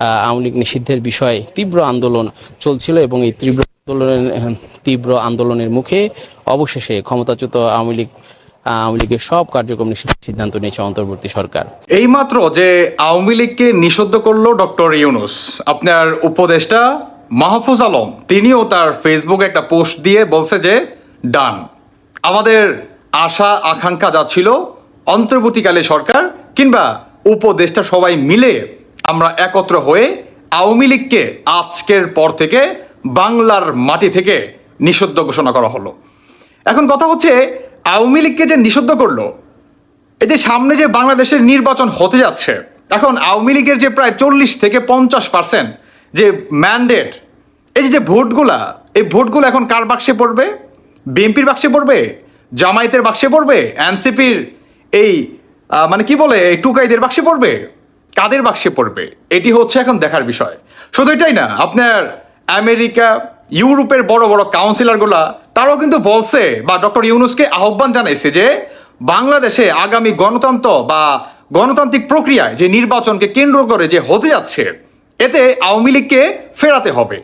আওয়ামী লীগ নিষিদ্ধের বিষয়ে তীব্র আন্দোলন চলছিল এবং এই তীব্র আন্দোলনের তীব্র আন্দোলনের মুখে অবশেষে ক্ষমতাচ্যুত আওয়ামী লীগ, আওয়ামী লীগের সব কার্যক্রম নিষিদ্ধের সিদ্ধান্ত নিয়েছে অন্তর্বর্তী সরকার। এইমাত্র যে আওয়ামী লীগকে নিষিদ্ধ করল ডক্টর ইউনুস, আপনার উপদেষ্টা মাহফুজ আলম, তিনিও তার ফেসবুকে একটা পোস্ট দিয়ে বলছে যে, ডান। আমাদের আশা, আকাঙ্ক্ষা যা ছিল, অন্তর্বর্তীকালে সরকার কিংবা উপদেষ্টা সবাই মিলে আমরা একত্র হয়ে আওয়ামী লীগকে আজকের পর থেকে বাংলার মাটি থেকে নিষিদ্ধ ঘোষণা করা হলো। এখন কথা হচ্ছে, আওয়ামী লীগকে যে নিষিদ্ধ করল, এই যে সামনে যে বাংলাদেশের নির্বাচন হতে যাচ্ছে, এখন আওয়ামী লীগের যে প্রায় চল্লিশ থেকে পঞ্চাশ পার্সেন্ট যে ম্যান্ডেট এই যে যে ভোটগুলা, এই ভোটগুলো এখন কার বাক্সে পড়বে? বিএনপির বাক্সে পড়বে? জামায়াতের বাক্সে পড়বে? এনসিপির এই মানে কি বলে, এই টুকাইদের বাক্সে পড়বে? কাদের বাক্সে পড়বে? এটি হচ্ছে এখন দেখার বিষয়। শুধু এটাই না, আপনার আমেরিকা, ইউরোপের বড় বড় কাউন্সিলরগুলা তারাও কিন্তু বলছে, বা ডক্টর ইউনুসকে আহ্বান জানাইছে যে, বাংলাদেশে আগামী গণতন্ত্র বা গণতান্ত্রিক প্রক্রিয়ায় যে নির্বাচনকে কেন্দ্র করে যে হতে যাচ্ছে, এতে আওয়ামী লীগকে ফেরাতে হবে।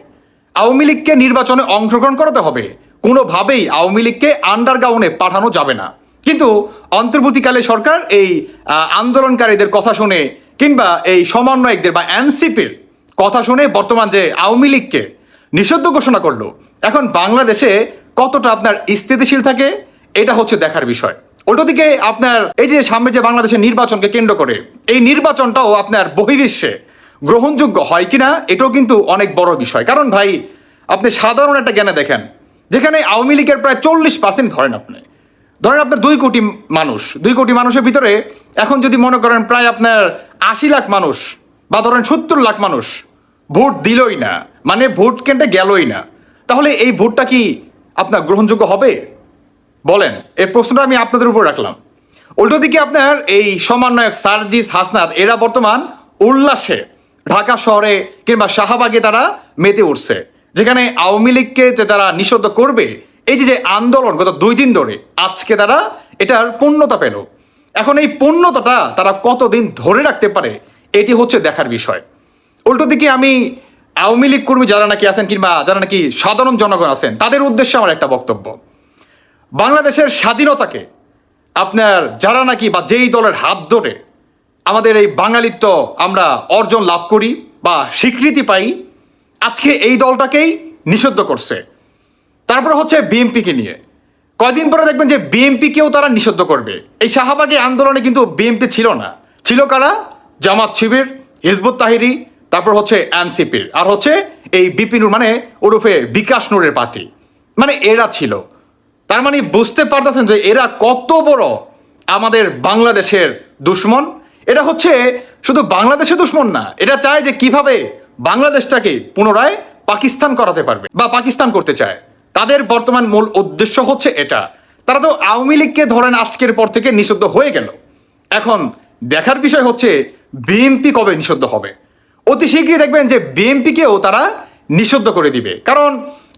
আওয়ামী লীগকে নির্বাচনে অংশগ্রহণ করাতে হবে। কোনোভাবেই আওয়ামী লীগকে আন্ডারগ্রাউন্ডে পাঠানো যাবে না। কিন্তু অন্তর্বর্তীকালে সরকার এই আন্দোলনকারীদের কথা শুনে কিংবা এই সমন্বয়কদের বা এনসিপির কথা শুনে বর্তমান যে আওয়ামী লীগকে নিষিদ্ধ ঘোষণা করল, এখন বাংলাদেশে কতটা আপনার স্থিতিশীল থাকে, এটা হচ্ছে দেখার বিষয়। উল্টো দিকে আপনার এই যে সামনে যে বাংলাদেশের নির্বাচনকে কেন্দ্র করে, এই নির্বাচনটাও আপনার বহির্বিশ্বে গ্রহণযোগ্য হয় কিনা, এটাও কিন্তু অনেক বড় বিষয়। কারণ ভাই, আপনি সাধারণ একটা জ্ঞানে দেখেন, যেখানে আওয়ামী লীগের প্রায় চল্লিশ পার্সেন্ট ধরেন আপনি। ধরেন আপনার দুই কোটি মানুষ, দুই কোটি মানুষের ভিতরে এখন যদি মনে করেন প্রায় আপনার আশি লাখ মানুষ বা ধরেন সত্তর লাখ মানুষ ভোট দিলই না মানে ভোট কেন্দ্রে গেলই না। তাহলে এই ভোটটা কি আপনার গ্রহণযোগ্য হবে? বলেন, এই প্রশ্নটা আমি আপনাদের উপর রাখলাম। উল্টো দিকে আপনার এই সমন্বয়ক সার্জিস হাসনাত, এরা বর্তমান উল্লাসে ঢাকা শহরে কিংবা শাহবাগে তারা মেতে উঠছে, যেখানে আওয়ামী লীগকে যে তারা নিষিদ্ধ করবে, এই যে যে আন্দোলন গত দুই দিন ধরে, আজকে তারা এটার পূর্ণতা পেল। এখন এই পূর্ণতাটা তারা কতদিন ধরে রাখতে পারে, এটি হচ্ছে দেখার বিষয়। উল্টো দিকে আমি আওয়ামী লীগ কর্মী যারা নাকি আছেন কিংবা যারা নাকি সাধারণ জনগণ আছেন, তাদের উদ্দেশ্যে আমার একটা বক্তব্য। বাংলাদেশের স্বাধীনতাকে আপনার যারা নাকি বা যেই দলের হাত ধরে আমাদের এই বাঙালিত্ব আমরা অর্জন লাভ করি বা স্বীকৃতি পাই, আজকে এই দলটাকেই নিষিদ্ধ করছে। তারপর হচ্ছে বিএনপিকে নিয়ে। কয়দিন পরে দেখবেন যে বিএনপিকেও তারা নিষিদ্ধ করবে। এই শাহবাগে আন্দোলনে কিন্তু বিএনপি ছিল না। ছিল কারা? জামাত শিবির, হিজবুত তাহিরি, তারপর হচ্ছে এনসিপির। আর হচ্ছে এই বিপিনুর মানে ওরফে বিকাশ নূরের পার্টি। মানে এরা ছিল। তার মানে বুঝতে পারতেছেন যে এরা কত বড় আমাদের বাংলাদেশের দুশ্মন। এটা হচ্ছে শুধু বাংলাদেশের দুশ্মন না, এটা চায় যে কীভাবে বাংলাদেশটাকে পুনরায় পাকিস্তান করাতে পারবে বা পাকিস্তান করতে চায়। তাদের বর্তমান মূল উদ্দেশ্য হচ্ছে এটা। তারা তো আওয়ামী লীগকে ধরেন আজকের পর থেকে নিষিদ্ধ হয়ে গেল। এখন দেখার বিষয় হচ্ছে, বিএনপি কবে নিষিদ্ধ হবে? অতি শীঘ্রই দেখবেন যে বিএনপিকেও তারা নিষিদ্ধ করে দিবে। কারণ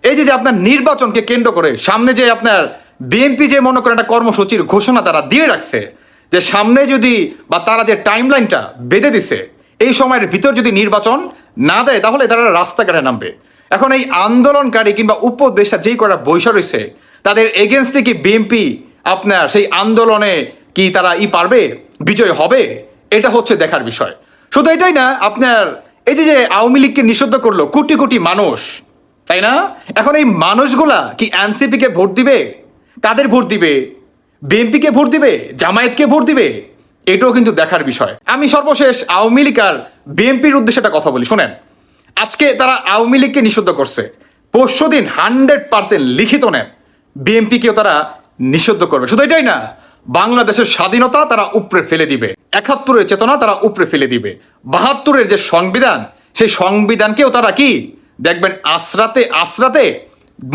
এই যে যে আপনার নির্বাচনকে কেন্দ্র করে সামনে যে আপনার বিএনপি যে মনে করেন একটা কর্মসূচির ঘোষণা তারা দিয়ে রাখছে, যে সামনে যদি বা তারা যে টাইমলাইনটা বেঁধে দিছে, এই সময়ের ভিতর যদি নির্বাচন না দেয়, তাহলে তারা রাস্তাঘাটে নামবে। এখন এই আন্দোলনকারী কিংবা উপদেশটা যেই করা বৈশা রয়েছে, তাদের এগেনস্টে কি বিএনপি আপনার সেই আন্দোলনে কি তারা ই পারবে? বিজয় হবে? এটা হচ্ছে দেখার বিষয়। শুধু এটাই না, আপনার এই যে যে আওয়ামী লীগকে নিষিদ্ধ করল, কোটি কোটি মানুষ, তাই না? এখন এই মানুষগুলা কি এনসিপিকে ভোট দিবে? কাদের ভোট দিবে? বিএনপিকে ভোট দিবে? জামায়াতকে ভোট দিবে? এটাও কিন্তু দেখার বিষয়। আমি সর্বশেষ আওয়ামী লীগ আর বিএনপির উদ্দেশ্যে একটা কথা বলি, শোনেন। আজকে তারা আওয়ামী লীগকে নিষিদ্ধ করছে। পরশু দিন হান্ড্রেড পার্সেন্ট লিখিত নেন বিএনপিকেও তারা নিষিদ্ধ করবে। শুধু এটাই না, বাংলাদেশের স্বাধীনতা তারা উপরে ফেলে দিবে। একাত্তরের চেতনা তারা উপরে ফেলে দিবে। বাহাত্তরের যে সংবিধান, সেই সংবিধানকেও তারা কি? দেখবেন আশ্রাতে আশ্রাতে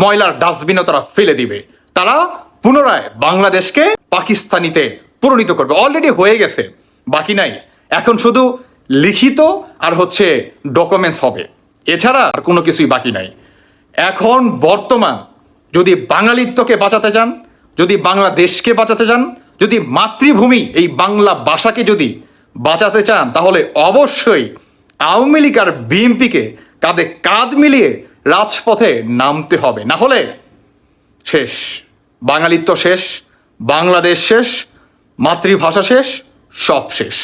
ময়লার ডাস্টবিনও তারা ফেলে দিবে। তারা পুনরায় বাংলাদেশকে পাকিস্তানিতে পরিণত করবে। অলরেডি হয়ে গেছে, বাকি নাই। এখন শুধু লিখিত আর হচ্ছে ডকুমেন্টস হবে। এছাড়া আর কোনো কিছুই বাকি নাই। এখন বর্তমান যদি বাঙালিত্বকে বাঁচাতে চান, যদি বাংলাদেশকে বাঁচাতে চান, যদি মাতৃভূমি এই বাংলা ভাষাকে যদি বাঁচাতে চান, তাহলে অবশ্যই আওয়ামী লীগ আর বিএনপিকে কাঁধে কাঁধ মিলিয়ে রাজপথে নামতে হবে। না হলে শেষ। বাঙালিত্ব শেষ, বাংলাদেশ শেষ, মাতৃভাষা শেষ, সব শেষ।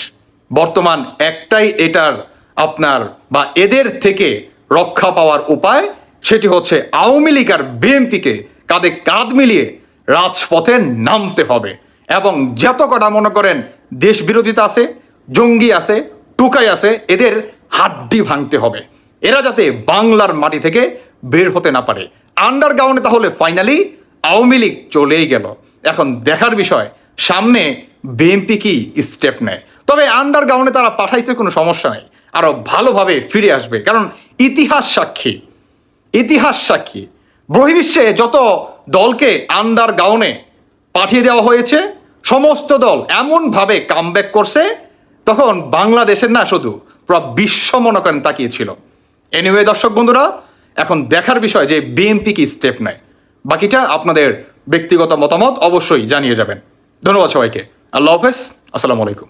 বর্তমান একটাই এটার আপনার বা এদের থেকে রক্ষা পাওয়ার উপায় সেটি হচ্ছে আওয়ামী লীগ আর বিএনপিকে কাঁধে কাঁধ মিলিয়ে রাজপথে নামতে হবে। এবং যত কটা মনে করেন দেশ বিরোধিতা আছে, জঙ্গি আছে, টুকাই আছে, এদের হাড্ডি ভাঙতে হবে। এরা যাতে বাংলার মাটি থেকে বের হতে না পারে। আন্ডারগ্রাউন্ডে তাহলে ফাইনালি আওয়ামী লীগ চলেই গেল। এখন দেখার বিষয়, সামনে বিএনপি কি স্টেপ নেয়? তবে আন্ডারগ্রাউন্ডে তারা পাঠাইছে কোনো সমস্যা নেই। আরও ভালোভাবে ফিরে আসবে। কারণ ইতিহাস সাক্ষী ইতিহাস সাক্ষী। বহির্বিশ্বে যত দলকে আন্ডার গাউনে পাঠিয়ে দেওয়া হয়েছে, সমস্ত দল এমনভাবে কামব্যাক করছে, তখন বাংলাদেশের না শুধু, পুরো বিশ্ব মনে করেন তাকিয়েছিল। এনিওয়ে দর্শক বন্ধুরা, এখন দেখার বিষয় যে বিএনপি কি স্টেপ নেয়। বাকিটা আপনাদের ব্যক্তিগত মতামত অবশ্যই জানিয়ে যাবেন। ধন্যবাদ সবাইকে। আল্লাহ হাফেজ। আসসালামু আলাইকুম।